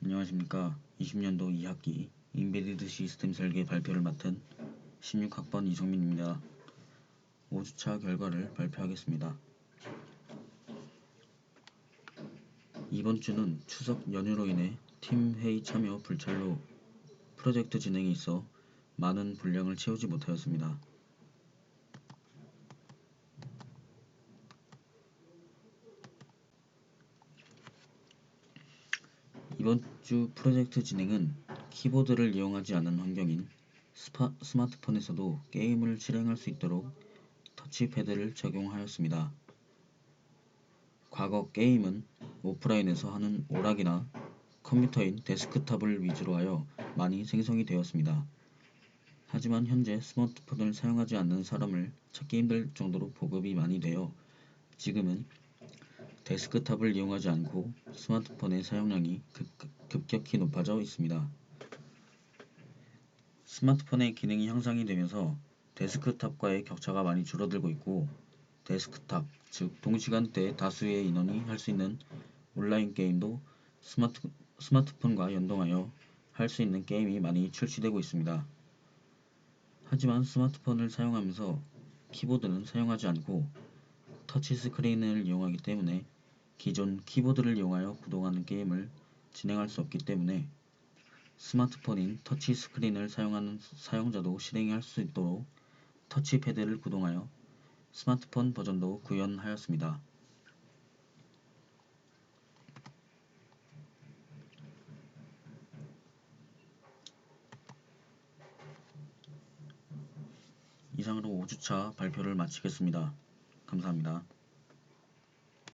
안녕하십니까. 20년도 2학기 인베디드 시스템 설계 발표를 맡은 16학번 이성민입니다. 5주차 결과를 발표하겠습니다. 이번 주는 추석 연휴로 인해 팀 회의 참여 불찰로 프로젝트 진행에 있어 많은 분량을 채우지 못하였습니다. 이번 주 프로젝트 진행은 키보드를 이용하지 않은 환경인 스파, 스마트폰에서도 게임을 실행할 수 있도록 터치패드를 적용하였습니다. 과거 게임은 오프라인에서 하는 오락이나 컴퓨터인 데스크탑을 위주로 하여 많이 생성이 되었습니다. 하지만 현재 스마트폰을 사용하지 않는 사람을 찾기 힘들 정도로 보급이 많이 되어 지금은 데스크탑을 이용하지 않고 스마트폰의 사용량이 급, 급격히 높아져 있습니다. 스마트폰의 기능이 향상이 되면서 데스크탑과의 격차가 많이 줄어들고 있고 데스크탑, 즉 동시간대 다수의 인원이 할 수 있는 온라인 게임도 스마트, 스마트폰과 연동하여 할 수 있는 게임이 많이 출시되고 있습니다. 하지만 스마트폰을 사용하면서 키보드는 사용하지 않고 터치 스크린을 이용하기 때문에 기존 키보드를 이용하여 구동하는 게임을 진행할 수 없기 때문에 스마트폰인 터치스크린을 사용하는 사용자도 실행할 수 있도록 터치패드를 구동하여 스마트폰 버전도 구현하였습니다. 이상으로 5주차 발표를 마치겠습니다. 감사합니다.